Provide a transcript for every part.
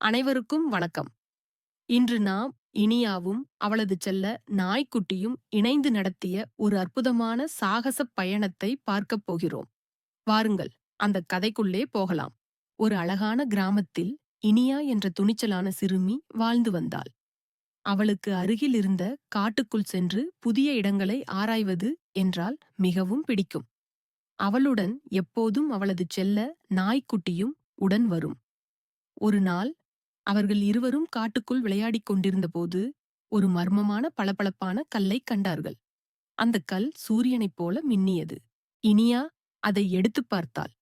அனைவருக்கும் வணக்கம். இன்று நாம் இனியாவும் அவளது செல்ல நாய்க்குட்டியும் இணைந்து நடத்திய ஒரு அற்புதமான சாகசப் பயணத்தை பார்க்கப் போகிறோம். வாருங்கள் அந்த கதைக்குள்ளே போகலாம். ஒரு அழகான கிராமத்தில் இனியா என்ற துணிச்சலான சிறுமி வாழ்ந்து வந்தாள். அவளுக்கு அருகில் இருந்த காட்டுக்குள் சென்று புதிய இடங்களை ஆராய்வது என்றால் மிகவும் பிடிக்கும். அவளுடன் எப்போதும் அவளது செல்ல நாய்க்குட்டியும் உடன் வரும். ஒரு நாள் அவர்கள் இருவரும் காட்டுக்குள் விளையாடிக் கொண்டிருந்தபோது ஒரு மர்மமான பளபளப்பான கல்லைக் கண்டார்கள். அந்த கல் சூரியனைப் போல மின்னியது. இனியா அதை எடுத்துப் பார்த்தாள்.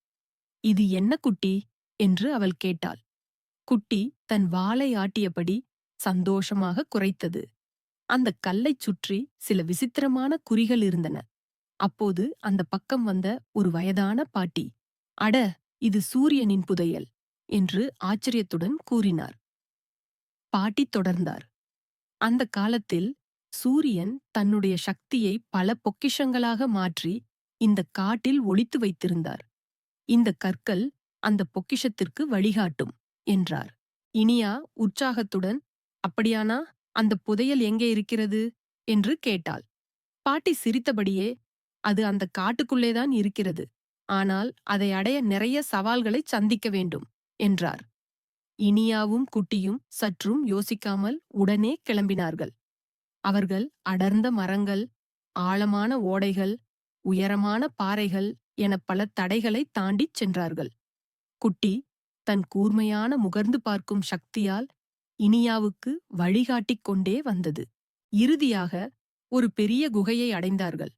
இது என்ன குட்டி? என்று அவள் கேட்டாள். குட்டி தன் வாளை ஆட்டியபடி சந்தோஷமாக குறைத்தது அந்த கல்லைச் சுற்றி சில விசித்திரமான குறிகள் இருந்தன. அப்போது அந்த பக்கம் வந்த ஒரு வயதான பாட்டி அட இது சூரியனின் புதையல் என்று ஆச்சரியத்துடன் கூறினார். பாட்டி தொடர்ந்தார். அந்த காலத்தில் சூரியன் தன்னுடைய சக்தியை பல பொக்கிஷங்களாக மாற்றி இந்த காட்டில் ஒளித்து வைத்திருந்தார். இந்த கற்கள் அந்த பொக்கிஷத்திற்கு வழிகாட்டும் என்றார். இனியா உற்சாகத்துடன் அப்படியானா அந்த புதையல் எங்கே இருக்கிறது? என்று கேட்டாள். பாட்டி சிரித்தபடியே அது அந்த காட்டுக்குள்ளேதான் இருக்கிறது. ஆனால் அதை அடைய நிறைய சவால்களை சந்திக்க வேண்டும் என்றார். இனியாவும் குட்டியும் சற்றும் யோசிக்காமல் உடனே கிளம்பினார்கள். அவர்கள் அடர்ந்த மரங்கள் ஆழமான ஓடைகள் உயரமான பாறைகள் என பல தடைகளை தாண்டிச் சென்றார்கள். குட்டி தன் கூர்மையான முகர்ந்து பார்க்கும் சக்தியால் இனியாவுக்கு வழிகாட்டிக் கொண்டே வந்தது. இறுதியாக ஒரு பெரிய குகையை அடைந்தார்கள்.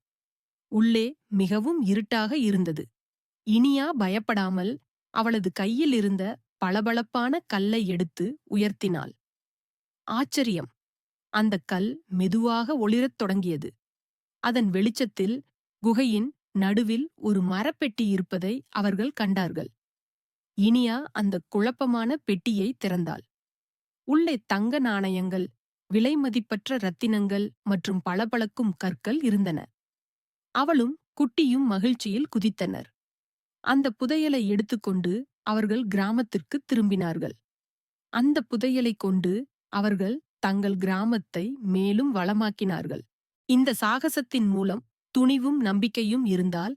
உள்ளே மிகவும் இருட்டாக இருந்தது. இனியா பயப்படாமல் அவளது கையில் இருந்த பளபளப்பான கல்லை எடுத்து உயர்த்தினாள். ஆச்சரியம். அந்த கல் மெதுவாக ஒளிரத் தொடங்கியது. அதன் வெளிச்சத்தில் குகையின் நடுவில் ஒரு மரப்பெட்டி இருப்பதை அவர்கள் கண்டார்கள். இனியா அந்த குழப்பமான பெட்டியை திறந்தாள். உள்ளே தங்க நாணயங்கள் விலைமதிப்பற்ற ரத்தினங்கள் மற்றும் பளபளக்கும் கற்கள் இருந்தன. அவளும் குட்டியும் மகிழ்ச்சியில் குதித்தனர். அந்த புதையலை எடுத்துக்கொண்டு அவர்கள் கிராமத்திற்கு திரும்பினார்கள். அந்த புதையலை கொண்டு அவர்கள் தங்கள் கிராமத்தை மேலும் வளமாக்கினார்கள். இந்த சாகசத்தின் மூலம் துணிவும் நம்பிக்கையும் இருந்தால்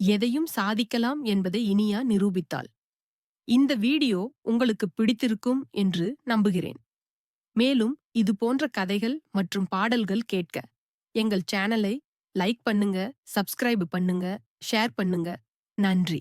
எதையும் சாதிக்கலாம் என்பதை இனியா நிரூபித்தாள். இந்த வீடியோ உங்களுக்கு பிடித்திருக்கும் என்று நம்புகிறேன். மேலும் இது போன்ற கதைகள் மற்றும் பாடல்கள் கேட்க எங்கள் சேனலை லைக் பண்ணுங்க சப்ஸ்கிரைப் பண்ணுங்க ஷேர் பண்ணுங்க. நன்றி.